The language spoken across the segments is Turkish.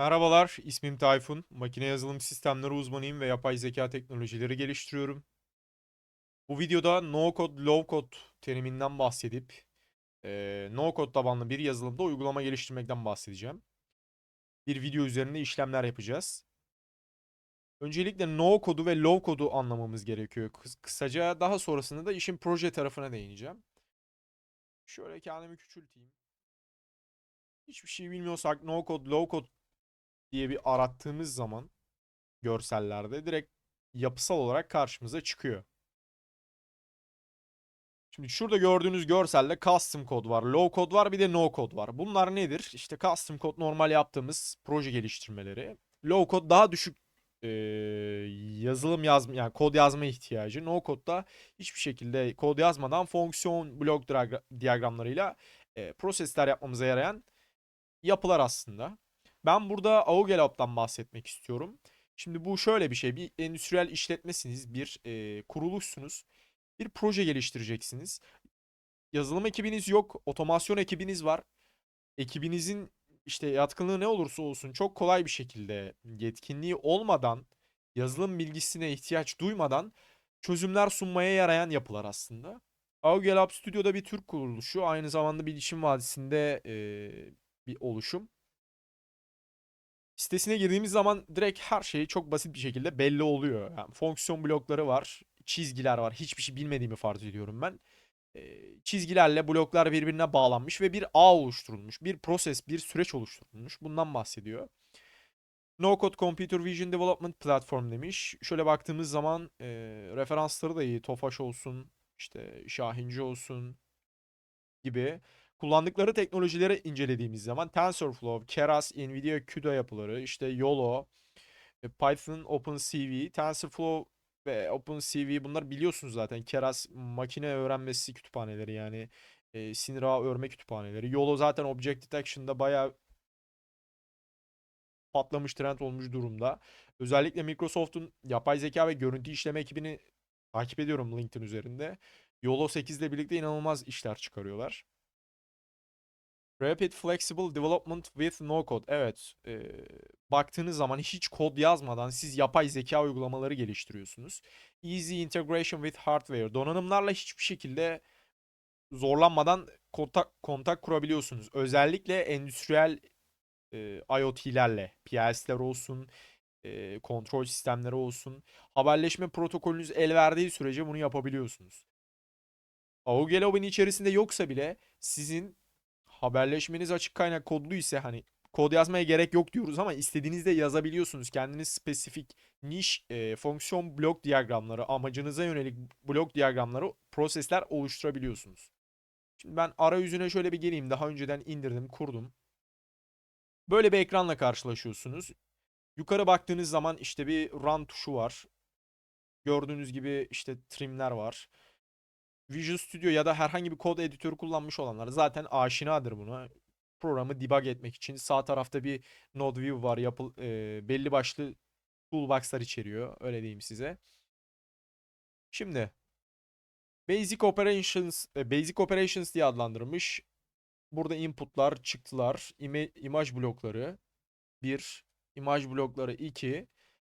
Merhabalar, ismim Tayfun. Makine yazılım sistemleri uzmanıyım ve yapay zeka teknolojileri geliştiriyorum. Bu videoda no code, low code teriminden bahsedip eee, no code tabanlı bir yazılımda uygulama geliştirmekten bahsedeceğim. Bir video üzerinde işlemler yapacağız. Öncelikle no code'u ve low code'u anlamamız gerekiyor. Kıs- Kısaca daha sonrasında da işin proje tarafına değineceğim. Şöyle kendimi küçülteyim. Hiçbir şey bilmiyorsak no code, low code diye bir arattığımız zaman görsellerde direkt yapısal olarak karşımıza çıkıyor. Şimdi şurada gördüğünüz görselde custom kod var, low code var, bir de no code var. Bunlar nedir? İşte custom kod normal yaptığımız proje geliştirmeleri. Low code daha düşük eee, yazılım yazma yani kod yazma ihtiyacı. No code'da hiçbir şekilde kod yazmadan fonksiyon blok diagra- diyagramlarıyla eee, prosesler yapmamıza yarayan yapılar aslında. Ben burada Augelab'dan bahsetmek istiyorum. Şimdi bu şöyle bir şey. Bir endüstriyel işletmesiniz, bir e, kuruluşsunuz. Bir proje geliştireceksiniz. Yazılım ekibiniz yok, otomasyon ekibiniz var. Ekibinizin işte yatkınlığı ne olursa olsun çok kolay bir şekilde yetkinliği olmadan, yazılım bilgisine ihtiyaç duymadan çözümler sunmaya yarayan yapılar aslında. Augelab Studio'da bir Türk kuruluşu, aynı zamanda Bilişim Vadisi'nde e, bir oluşum. Sitesine girdiğimiz zaman direkt her şey çok basit bir şekilde belli oluyor. Yani fonksiyon blokları var, çizgiler var. Hiçbir şey bilmediğimi farz ediyorum ben. Ee, çizgilerle bloklar birbirine bağlanmış ve bir ağ oluşturulmuş. Bir proses, bir süreç oluşturulmuş. Bundan bahsediyor. No Code Computer Vision Development Platform demiş. Şöyle baktığımız zaman e, referansları da iyi. Tofaş olsun, işte Şahinci olsun gibi. Kullandıkları teknolojileri incelediğimiz zaman TensorFlow, Keras, Nvidia CUDA yapıları, işte YOLO, e, Python, OpenCV, TensorFlow ve OpenCV bunlar biliyorsunuz zaten. Keras makine öğrenmesi kütüphaneleri yani e, sinir ağı örme kütüphaneleri. YOLO zaten Object Detection'da bayağı patlamış trend olmuş durumda. Özellikle Microsoft'un yapay zeka ve görüntü işleme ekibini takip ediyorum LinkedIn üzerinde. YOLO 8 ile birlikte inanılmaz işler çıkarıyorlar. Rapid Flexible Development with No Code. Evet, eee, baktığınız zaman hiç kod yazmadan siz yapay zeka uygulamaları geliştiriyorsunuz. Easy Integration with Hardware. Donanımlarla hiçbir şekilde zorlanmadan kontak, kontak kurabiliyorsunuz. Özellikle endüstriyel eee, IoT'lerle, PLC'ler olsun, eee, kontrol sistemleri olsun. Haberleşme protokolünüz el verdiği sürece bunu yapabiliyorsunuz. Augelob'un içerisinde yoksa bile sizin haberleşmeniz açık kaynak kodlu ise hani kod yazmaya gerek yok diyoruz ama istediğinizde yazabiliyorsunuz. Kendiniz spesifik niş e, fonksiyon blok diyagramları, amacınıza yönelik blok diyagramları, prosesler oluşturabiliyorsunuz. Şimdi ben arayüzüne şöyle bir geleyim. Daha önceden indirdim, kurdum. Böyle bir ekranla karşılaşıyorsunuz. Yukarı baktığınız zaman işte bir run tuşu var. Gördüğünüz gibi işte trimler var. Visual Studio ya da herhangi bir kod editörü kullanmış olanlar zaten aşinadır buna. Programı debug etmek için sağ tarafta bir node view var. Yapıl, e, belli başlı toolbox'lar içeriyor. Öyle diyeyim size. Şimdi Basic Operations e, Basic Operations diye adlandırılmış. Burada inputlar, çıktılar, ima- imaj blokları 1, imaj blokları 2,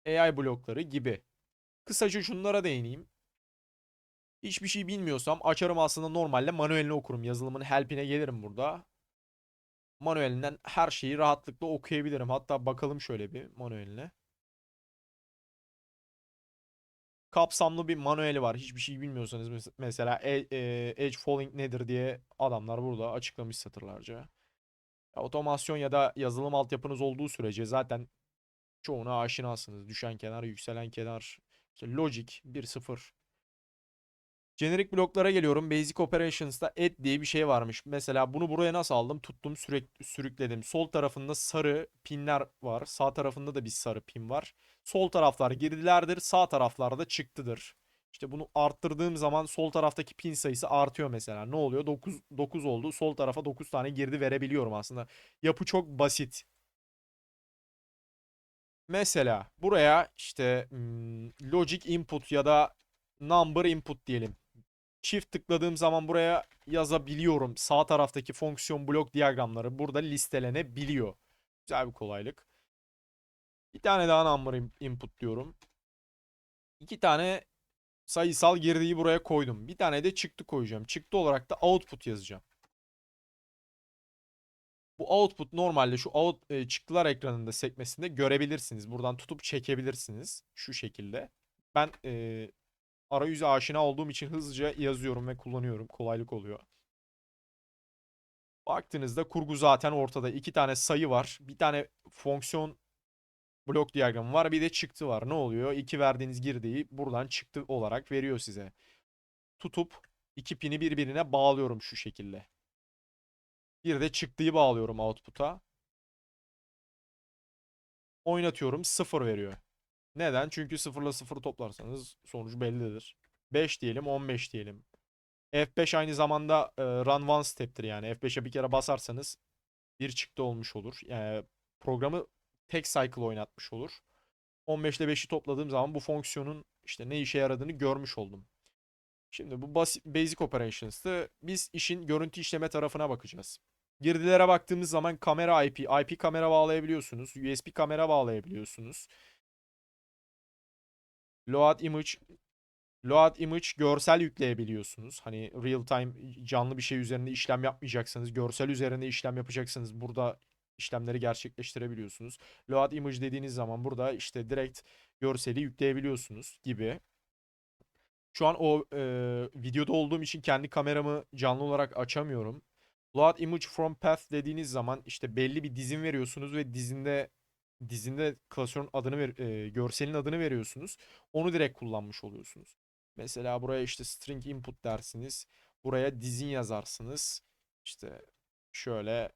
AI blokları gibi. Kısaca şunlara değineyim. Hiçbir şey bilmiyorsam açarım aslında normalde manuelini okurum. Yazılımın help'ine gelirim burada. Manuelinden her şeyi rahatlıkla okuyabilirim. Hatta bakalım şöyle bir manueline. Kapsamlı bir manueli var. Hiçbir şey bilmiyorsanız mes- mesela e- e, edge falling nedir diye adamlar burada açıklamış satırlarca. Otomasyon ya da yazılım altyapınız olduğu sürece zaten çoğuna aşinasınız. Düşen kenar, yükselen kenar. İşte logic 1.0 Generic bloklara geliyorum. Basic Operations'ta add diye bir şey varmış. Mesela bunu buraya nasıl aldım? Tuttum, sürek sürükledim. Sol tarafında sarı pinler var. Sağ tarafında da bir sarı pin var. Sol taraflar girdilerdir, sağ taraflarda çıktıdır. İşte bunu arttırdığım zaman sol taraftaki pin sayısı artıyor mesela. Ne oluyor? 9 9 oldu. Sol tarafa 9 tane girdi verebiliyorum aslında. Yapı çok basit. Mesela buraya işte hmm, logic input ya da number input diyelim. Çift tıkladığım zaman buraya yazabiliyorum. Sağ taraftaki fonksiyon blok diyagramları burada listelenebiliyor. Güzel bir kolaylık. Bir tane daha number in- input diyorum. İki tane sayısal girdiği buraya koydum. Bir tane de çıktı koyacağım. Çıktı olarak da output yazacağım. Bu output normalde şu out, e, çıktılar ekranında sekmesinde görebilirsiniz. Buradan tutup çekebilirsiniz. Şu şekilde. Ben e, arayüze aşina olduğum için hızlıca yazıyorum ve kullanıyorum. Kolaylık oluyor. Baktığınızda kurgu zaten ortada. İki tane sayı var. Bir tane fonksiyon blok diyagramı var. Bir de çıktı var. Ne oluyor? İki verdiğiniz girdiği buradan çıktı olarak veriyor size. Tutup iki pini birbirine bağlıyorum şu şekilde. Bir de çıktıyı bağlıyorum output'a. Oynatıyorum. Sıfır veriyor. Neden? Çünkü sıfırla sıfır toplarsanız sonuç bellidir. 5 diyelim 15 diyelim. F5 aynı zamanda e, run one step'tir yani. F5'e bir kere basarsanız bir çıktı olmuş olur. Yani programı tek cycle oynatmış olur. 15 ile 5'i topladığım zaman bu fonksiyonun işte ne işe yaradığını görmüş oldum. Şimdi bu basit, basic operations'tı. Biz işin görüntü işleme tarafına bakacağız. Girdilere baktığımız zaman kamera IP, IP kamera bağlayabiliyorsunuz. USB kamera bağlayabiliyorsunuz. Load image, load image görsel yükleyebiliyorsunuz. Hani real time canlı bir şey üzerinde işlem yapmayacaksanız, görsel üzerinde işlem yapacaksanız burada işlemleri gerçekleştirebiliyorsunuz. Load image dediğiniz zaman burada işte direkt görseli yükleyebiliyorsunuz gibi. Şu an o e, videoda olduğum için kendi kameramı canlı olarak açamıyorum. Load image from path dediğiniz zaman işte belli bir dizin veriyorsunuz ve dizinde dizinde klasörün adını ver, e, görselin adını veriyorsunuz. Onu direkt kullanmış oluyorsunuz. Mesela buraya işte string input dersiniz. Buraya dizin yazarsınız. İşte şöyle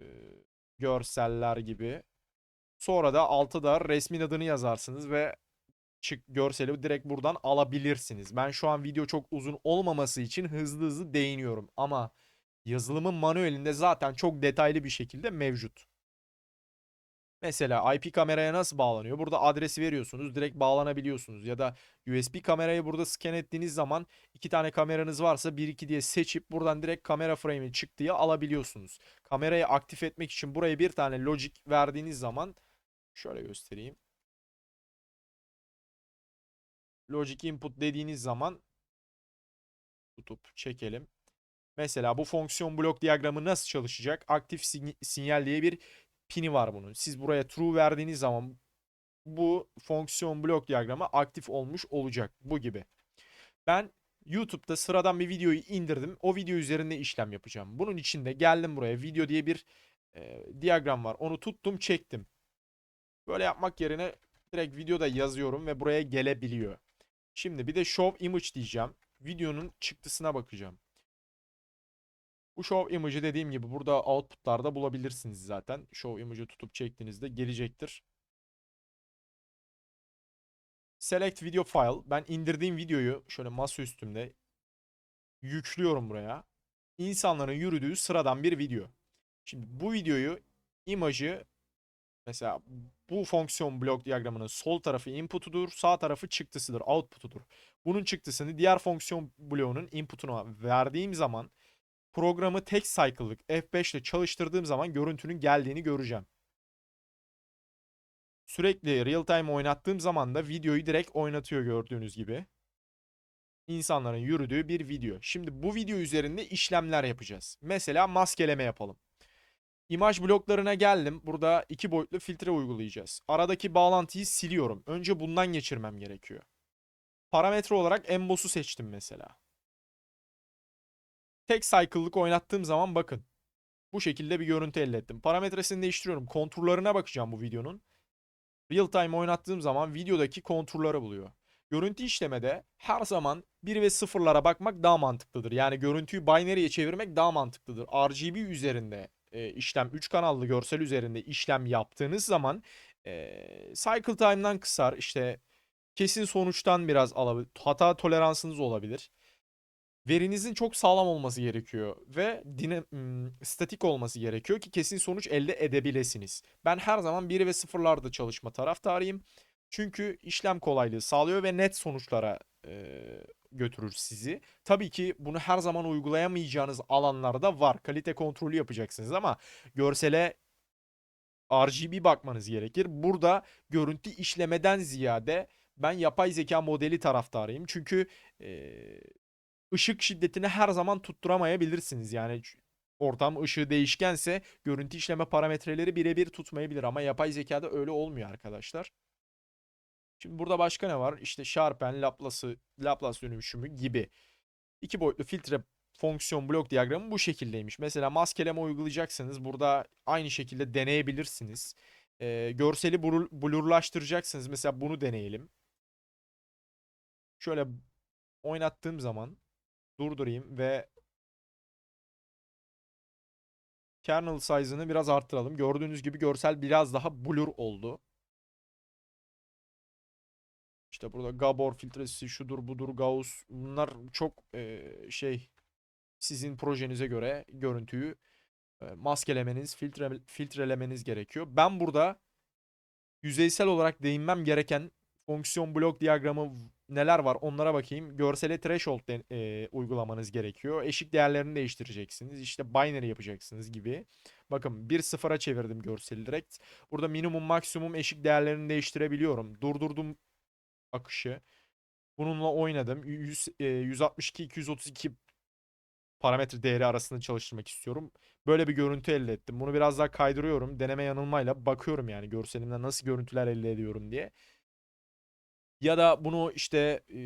e, görseller gibi. Sonra da altta da resmin adını yazarsınız ve çık görseli direkt buradan alabilirsiniz. Ben şu an video çok uzun olmaması için hızlı hızlı değiniyorum ama yazılımın manuelinde zaten çok detaylı bir şekilde mevcut. Mesela IP kameraya nasıl bağlanıyor? Burada adresi veriyorsunuz, direkt bağlanabiliyorsunuz. Ya da USB kamerayı burada scan ettiğiniz zaman iki tane kameranız varsa 1-2 diye seçip buradan direkt kamera frame'i çıktığı alabiliyorsunuz. Kamerayı aktif etmek için buraya bir tane logic verdiğiniz zaman şöyle göstereyim. Logic input dediğiniz zaman tutup çekelim. Mesela bu fonksiyon blok diyagramı nasıl çalışacak? Aktif sin- sinyal diye bir pini var bunun. Siz buraya true verdiğiniz zaman bu fonksiyon blok diyagramı aktif olmuş olacak. Bu gibi. Ben YouTube'da sıradan bir videoyu indirdim. O video üzerinde işlem yapacağım. Bunun için de geldim buraya. Video diye bir e, diyagram var. Onu tuttum, çektim. Böyle yapmak yerine direkt videoda yazıyorum ve buraya gelebiliyor. Şimdi bir de show image diyeceğim. Videonun çıktısına bakacağım. Bu show image'ı dediğim gibi burada output'larda bulabilirsiniz zaten. Show image'ı tutup çektiğinizde gelecektir. Select video file. Ben indirdiğim videoyu şöyle masa üstümde yüklüyorum buraya. İnsanların yürüdüğü sıradan bir video. Şimdi bu videoyu imajı mesela bu fonksiyon blok diyagramının sol tarafı input'udur, sağ tarafı çıktısıdır, output'udur. Bunun çıktısını diğer fonksiyon bloğunun input'una verdiğim zaman programı tek cycle'lık F5 ile çalıştırdığım zaman görüntünün geldiğini göreceğim. Sürekli real time oynattığım zaman da videoyu direkt oynatıyor gördüğünüz gibi. İnsanların yürüdüğü bir video. Şimdi bu video üzerinde işlemler yapacağız. Mesela maskeleme yapalım. İmaj bloklarına geldim. Burada iki boyutlu filtre uygulayacağız. Aradaki bağlantıyı siliyorum. Önce bundan geçirmem gerekiyor. Parametre olarak emboss'u seçtim mesela. Tek cycle'lık oynattığım zaman bakın. Bu şekilde bir görüntü elde ettim. Parametresini değiştiriyorum. Konturlarına bakacağım bu videonun. Real time oynattığım zaman videodaki konturları buluyor. Görüntü işlemede her zaman 1 ve 0'lara bakmak daha mantıklıdır. Yani görüntüyü binary'e çevirmek daha mantıklıdır. RGB üzerinde e, işlem 3 kanallı görsel üzerinde işlem yaptığınız zaman e, cycle time'dan kısar. İşte kesin sonuçtan biraz alabilir. Hata toleransınız olabilir. Verinizin çok sağlam olması gerekiyor ve dine, statik olması gerekiyor ki kesin sonuç elde edebilesiniz. Ben her zaman 1 ve 0'larda çalışma taraftarıyım. Çünkü işlem kolaylığı sağlıyor ve net sonuçlara e, götürür sizi. Tabii ki bunu her zaman uygulayamayacağınız alanlarda var. Kalite kontrolü yapacaksınız ama görsele RGB bakmanız gerekir. Burada görüntü işlemeden ziyade ben yapay zeka modeli taraftarıyım. Çünkü eee, ışık şiddetini her zaman tutturamayabilirsiniz. Yani ortam ışığı değişkense görüntü işleme parametreleri birebir tutmayabilir ama yapay zekada öyle olmuyor arkadaşlar. Şimdi burada başka ne var? İşte Sharpen, Laplace, Laplace dönüşümü gibi. İki boyutlu filtre fonksiyon blok diyagramı bu şekildeymiş. Mesela maskeleme uygulayacaksanız burada aynı şekilde deneyebilirsiniz. Ee, görseli blur- blurlaştıracaksınız. Mesela bunu deneyelim. Şöyle oynattığım zaman durdurayım ve kernel size'ını biraz arttıralım. Gördüğünüz gibi görsel biraz daha blur oldu. İşte burada Gabor filtresi şudur budur Gauss bunlar çok eee, şey sizin projenize göre görüntüyü e, maskelemeniz, filtre, filtrelemeniz gerekiyor. Ben burada yüzeysel olarak değinmem gereken fonksiyon blok diyagramı neler var onlara bakayım. Görsele threshold de- e, uygulamanız gerekiyor. Eşik değerlerini değiştireceksiniz. İşte binary yapacaksınız gibi. Bakın 1-0'a çevirdim görseli direkt. Burada minimum maksimum eşik değerlerini değiştirebiliyorum. Durdurdum akışı. Bununla oynadım. 100, e, 162-232 parametre değeri arasında çalıştırmak istiyorum. Böyle bir görüntü elde ettim. Bunu biraz daha kaydırıyorum. Deneme yanılmayla bakıyorum yani görselimden nasıl görüntüler elde ediyorum diye. Ya da bunu işte e,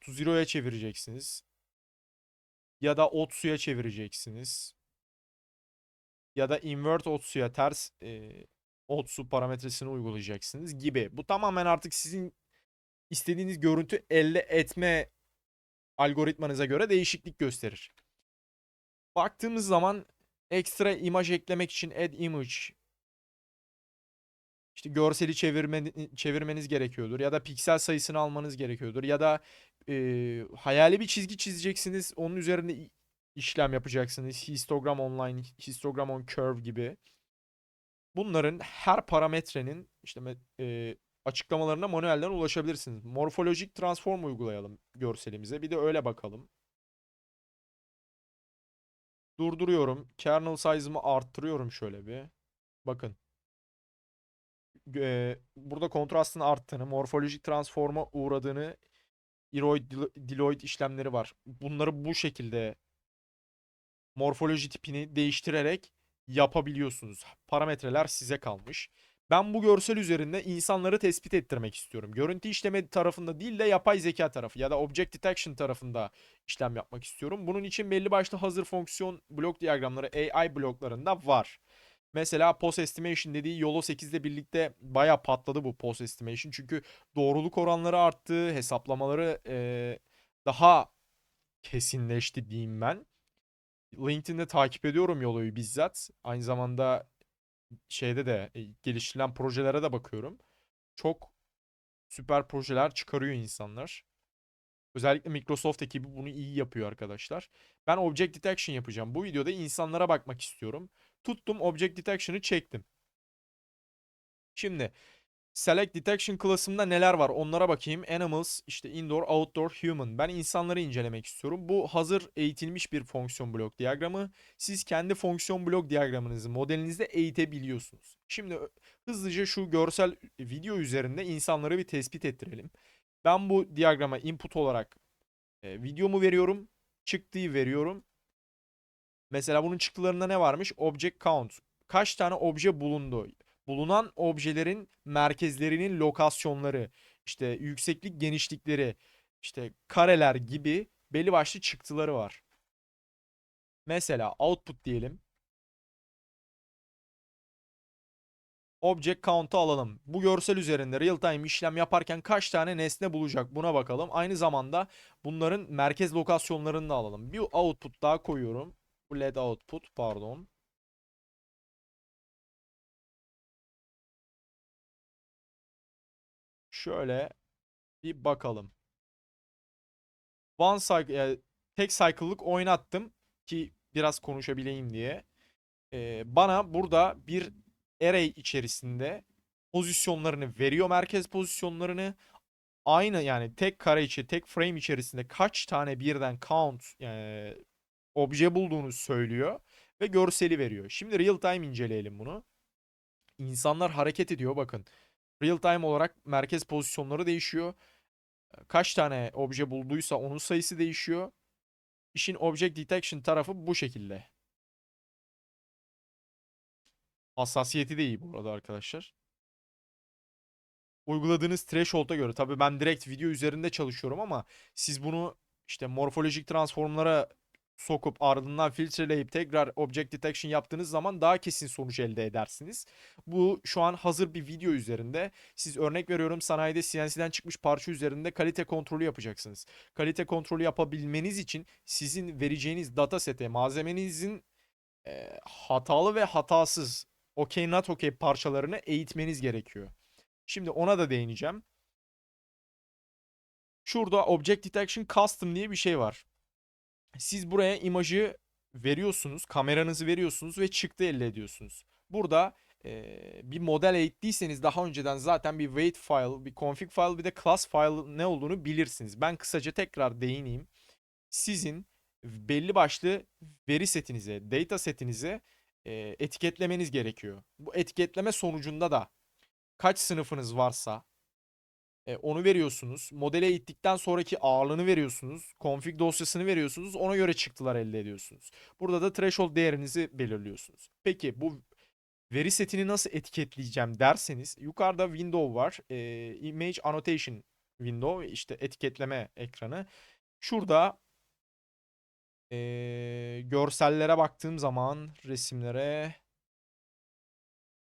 to zero'ya çevireceksiniz. Ya da Otsu'ya çevireceksiniz. Ya da invert Otsu'ya ters e, Otsu parametresini uygulayacaksınız gibi. Bu tamamen artık sizin istediğiniz görüntü elde etme algoritmanıza göre değişiklik gösterir. Baktığımız zaman ekstra imaj eklemek için add image işte görseli çevirme, çevirmeniz gerekiyordur ya da piksel sayısını almanız gerekiyordur ya da e, hayali bir çizgi çizeceksiniz onun üzerinde işlem yapacaksınız histogram online histogram on curve gibi bunların her parametrenin işte e, açıklamalarına manuelden ulaşabilirsiniz morfolojik transform uygulayalım görselimize bir de öyle bakalım Durduruyorum. Kernel size'ımı arttırıyorum şöyle bir. Bakın. Eee, burada kontrastın arttığını, morfolojik transforma uğradığını, iroid, dilo- diloid işlemleri var. Bunları bu şekilde morfoloji tipini değiştirerek yapabiliyorsunuz. Parametreler size kalmış. Ben bu görsel üzerinde insanları tespit ettirmek istiyorum. Görüntü işleme tarafında değil de yapay zeka tarafı ya da object detection tarafında işlem yapmak istiyorum. Bunun için belli başlı hazır fonksiyon blok diyagramları AI bloklarında var. Mesela post estimation dediği YOLO 8'de birlikte baya patladı bu post estimation. Çünkü doğruluk oranları arttı, hesaplamaları eee, daha kesinleşti diyeyim ben. LinkedIn'de takip ediyorum YOLO'yu bizzat. Aynı zamanda şeyde de e, geliştirilen projelere de bakıyorum. Çok süper projeler çıkarıyor insanlar. Özellikle Microsoft ekibi bunu iyi yapıyor arkadaşlar. Ben Object Detection yapacağım. Bu videoda insanlara bakmak istiyorum. Tuttum Object Detection'ı çektim. Şimdi Select Detection klasımda neler var onlara bakayım. Animals, işte Indoor, Outdoor, Human. Ben insanları incelemek istiyorum. Bu hazır eğitilmiş bir fonksiyon blok diyagramı. Siz kendi fonksiyon blok diyagramınızı modelinizde eğitebiliyorsunuz. Şimdi hızlıca şu görsel video üzerinde insanları bir tespit ettirelim. Ben bu diyagrama input olarak e, videomu veriyorum. Çıktığı veriyorum. Mesela bunun çıktılarında ne varmış? Object count. Kaç tane obje bulundu? Bulunan objelerin merkezlerinin lokasyonları, işte yükseklik genişlikleri, işte kareler gibi belli başlı çıktıları var. Mesela output diyelim. Object count'u alalım. Bu görsel üzerinde real time işlem yaparken kaç tane nesne bulacak buna bakalım. Aynı zamanda bunların merkez lokasyonlarını da alalım. Bir output daha koyuyorum. Bu led output pardon. Şöyle bir bakalım. One cycle, e, tek cycle'lık oynattım ki biraz konuşabileyim diye. E, bana burada bir array içerisinde pozisyonlarını veriyor merkez pozisyonlarını. Aynı yani tek kare içi, tek frame içerisinde kaç tane birden count yani obje bulduğunu söylüyor ve görseli veriyor. Şimdi real time inceleyelim bunu. İnsanlar hareket ediyor bakın. Real time olarak merkez pozisyonları değişiyor. Kaç tane obje bulduysa onun sayısı değişiyor. İşin object detection tarafı bu şekilde. Hassasiyeti de iyi bu arada arkadaşlar. Uyguladığınız threshold'a göre. Tabii ben direkt video üzerinde çalışıyorum ama siz bunu işte morfolojik transformlara sokup ardından filtreleyip tekrar object detection yaptığınız zaman daha kesin sonuç elde edersiniz. Bu şu an hazır bir video üzerinde. Siz örnek veriyorum sanayide CNC'den çıkmış parça üzerinde kalite kontrolü yapacaksınız. Kalite kontrolü yapabilmeniz için sizin vereceğiniz datasete malzemenizin e, hatalı ve hatasız okey not okey parçalarını eğitmeniz gerekiyor. Şimdi ona da değineceğim. Şurada Object Detection Custom diye bir şey var. Siz buraya imajı veriyorsunuz, kameranızı veriyorsunuz ve çıktı elde ediyorsunuz. Burada eee, bir model eğittiyseniz daha önceden zaten bir weight file, bir config file bir de class file ne olduğunu bilirsiniz. Ben kısaca tekrar değineyim. Sizin belli başlı veri setinize, data setinize eee, etiketlemeniz gerekiyor. Bu etiketleme sonucunda da kaç sınıfınız varsa e, onu veriyorsunuz. Modele ittikten sonraki ağırlığını veriyorsunuz. Config dosyasını veriyorsunuz. Ona göre çıktılar elde ediyorsunuz. Burada da threshold değerinizi belirliyorsunuz. Peki bu veri setini nasıl etiketleyeceğim derseniz yukarıda window var. E, image annotation window işte etiketleme ekranı. Şurada e, görsellere baktığım zaman resimlere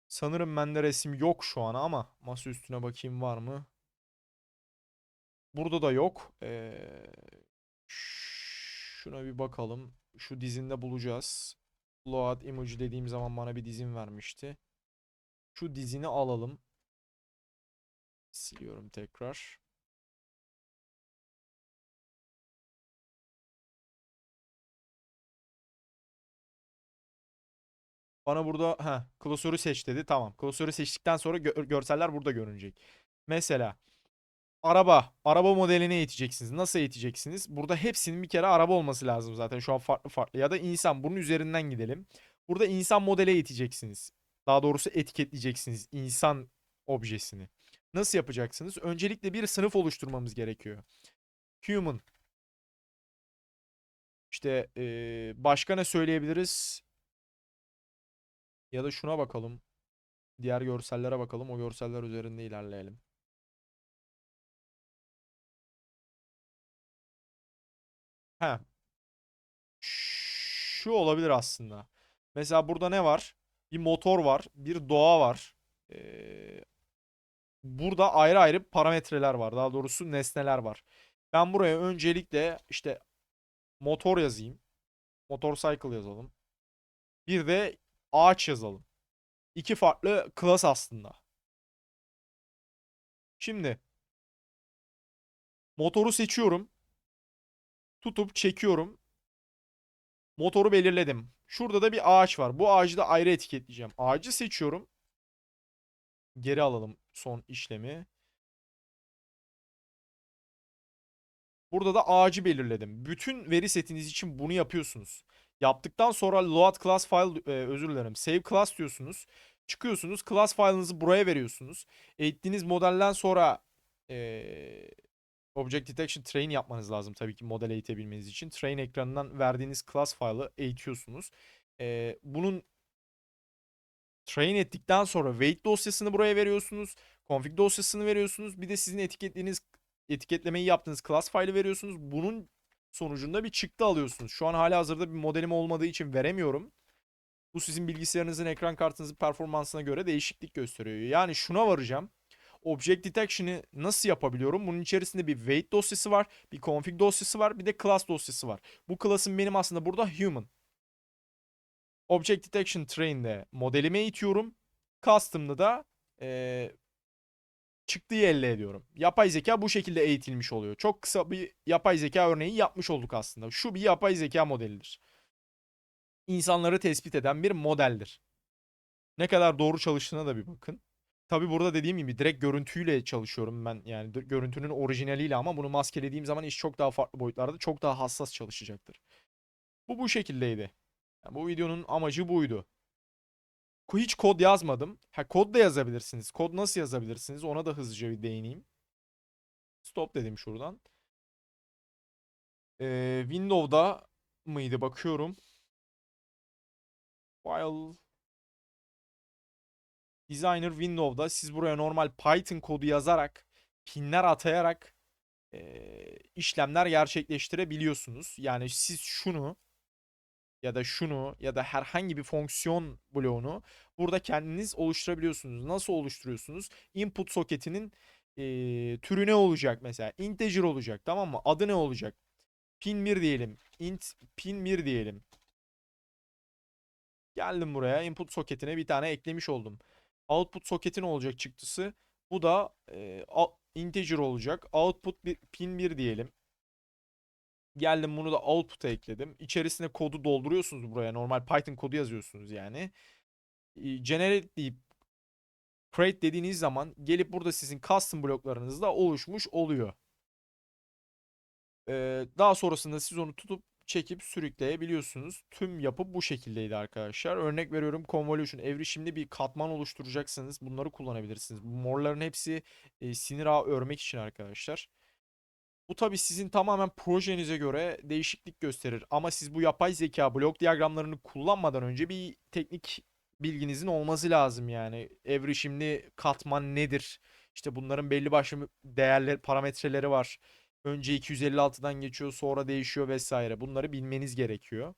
sanırım bende resim yok şu an ama masa üstüne bakayım var mı? Burada da yok. Ee, şuna bir bakalım. Şu dizinde bulacağız. Load image dediğim zaman bana bir dizin vermişti. Şu dizini alalım. Siliyorum tekrar. Bana burada ha klasörü seç dedi. Tamam. Klasörü seçtikten sonra gö- görseller burada görünecek. Mesela Araba. Araba modelini eğiteceksiniz. Nasıl eğiteceksiniz? Burada hepsinin bir kere araba olması lazım zaten. Şu an farklı farklı. Ya da insan. Bunun üzerinden gidelim. Burada insan modeli eğiteceksiniz. Daha doğrusu etiketleyeceksiniz. insan objesini. Nasıl yapacaksınız? Öncelikle bir sınıf oluşturmamız gerekiyor. Human. İşte eee, başka ne söyleyebiliriz? Ya da şuna bakalım. Diğer görsellere bakalım. O görseller üzerinde ilerleyelim. He. Şu olabilir aslında. Mesela burada ne var? Bir motor var, bir doğa var. Ee, burada ayrı ayrı parametreler var. Daha doğrusu nesneler var. Ben buraya öncelikle işte motor yazayım. Motorcycle yazalım. Bir de ağaç yazalım. İki farklı klas aslında. Şimdi motoru seçiyorum. Tutup çekiyorum. Motoru belirledim. Şurada da bir ağaç var. Bu ağacı da ayrı etiketleyeceğim. Ağacı seçiyorum. Geri alalım son işlemi. Burada da ağacı belirledim. Bütün veri setiniz için bunu yapıyorsunuz. Yaptıktan sonra load class file e, özür dilerim. Save class diyorsunuz. Çıkıyorsunuz. Class file'ınızı buraya veriyorsunuz. Eğittiğiniz modelden sonra e, Object Detection Train yapmanız lazım tabii ki model eğitebilmeniz için. Train ekranından verdiğiniz class file'ı eğitiyorsunuz. Ee, bunun train ettikten sonra weight dosyasını buraya veriyorsunuz. Config dosyasını veriyorsunuz. Bir de sizin etiketlediğiniz etiketlemeyi yaptığınız class file'ı veriyorsunuz. Bunun sonucunda bir çıktı alıyorsunuz. Şu an hala hazırda bir modelim olmadığı için veremiyorum. Bu sizin bilgisayarınızın ekran kartınızın performansına göre değişiklik gösteriyor. Yani şuna varacağım. Object Detection'ı nasıl yapabiliyorum? Bunun içerisinde bir weight dosyası var, bir config dosyası var, bir de class dosyası var. Bu class'ın benim aslında burada human. Object Detection Train'de modelimi eğitiyorum. Custom'da da ee, çıktığı elde ediyorum. Yapay zeka bu şekilde eğitilmiş oluyor. Çok kısa bir yapay zeka örneği yapmış olduk aslında. Şu bir yapay zeka modelidir. İnsanları tespit eden bir modeldir. Ne kadar doğru çalıştığına da bir bakın. Tabii burada dediğim gibi direkt görüntüyle çalışıyorum ben. Yani görüntünün orijinaliyle ama bunu maskelediğim zaman iş çok daha farklı boyutlarda, çok daha hassas çalışacaktır. Bu bu şekildeydi. Yani bu videonun amacı buydu. Hiç kod yazmadım. Ha kod da yazabilirsiniz. Kod nasıl yazabilirsiniz? Ona da hızlıca bir değineyim. Stop dedim şuradan. Ee, Windows'da mıydı bakıyorum. File Designer Windows'da siz buraya normal Python kodu yazarak pinler atayarak eee, işlemler gerçekleştirebiliyorsunuz. Yani siz şunu ya da şunu ya da herhangi bir fonksiyon bloğunu burada kendiniz oluşturabiliyorsunuz. Nasıl oluşturuyorsunuz? Input soketinin eee türü ne olacak mesela? Integer olacak tamam mı? Adı ne olacak? Pin 1 diyelim. Int pin 1 diyelim. Geldim buraya input soketine bir tane eklemiş oldum. Output soketin olacak çıktısı. Bu da e, integer olacak. Output bir, pin 1 diyelim. Geldim bunu da output'a ekledim. İçerisine kodu dolduruyorsunuz buraya. Normal Python kodu yazıyorsunuz yani. E, generate deyip create dediğiniz zaman gelip burada sizin custom bloklarınız da oluşmuş oluyor. Ee, daha sonrasında siz onu tutup çekip sürükleyebiliyorsunuz. Tüm yapı bu şekildeydi arkadaşlar. Örnek veriyorum convolution evrişimli bir katman oluşturacaksanız bunları kullanabilirsiniz. Bu morların hepsi e, sinir ağı örmek için arkadaşlar. Bu tabi sizin tamamen projenize göre değişiklik gösterir. Ama siz bu yapay zeka blok diyagramlarını kullanmadan önce bir teknik bilginizin olması lazım yani. Evrişimli katman nedir? İşte bunların belli başlı değerler, parametreleri var. Önce 256'dan geçiyor, sonra değişiyor vesaire. Bunları bilmeniz gerekiyor.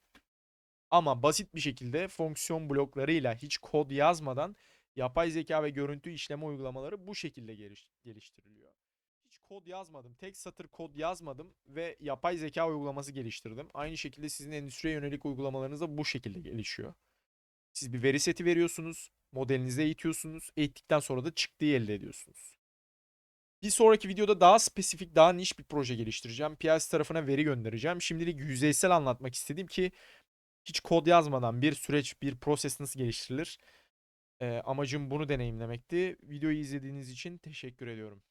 Ama basit bir şekilde fonksiyon bloklarıyla hiç kod yazmadan yapay zeka ve görüntü işleme uygulamaları bu şekilde geliş- geliştiriliyor. Hiç kod yazmadım. Tek satır kod yazmadım ve yapay zeka uygulaması geliştirdim. Aynı şekilde sizin endüstriye yönelik uygulamalarınız da bu şekilde gelişiyor. Siz bir veri seti veriyorsunuz, modelinize eğitiyorsunuz, eğittikten sonra da çıktıyı elde ediyorsunuz. Bir sonraki videoda daha spesifik, daha niş bir proje geliştireceğim. PLC tarafına veri göndereceğim. Şimdilik yüzeysel anlatmak istedim ki hiç kod yazmadan bir süreç, bir proses nasıl geliştirilir? Ee, amacım bunu deneyimlemekti. Videoyu izlediğiniz için teşekkür ediyorum.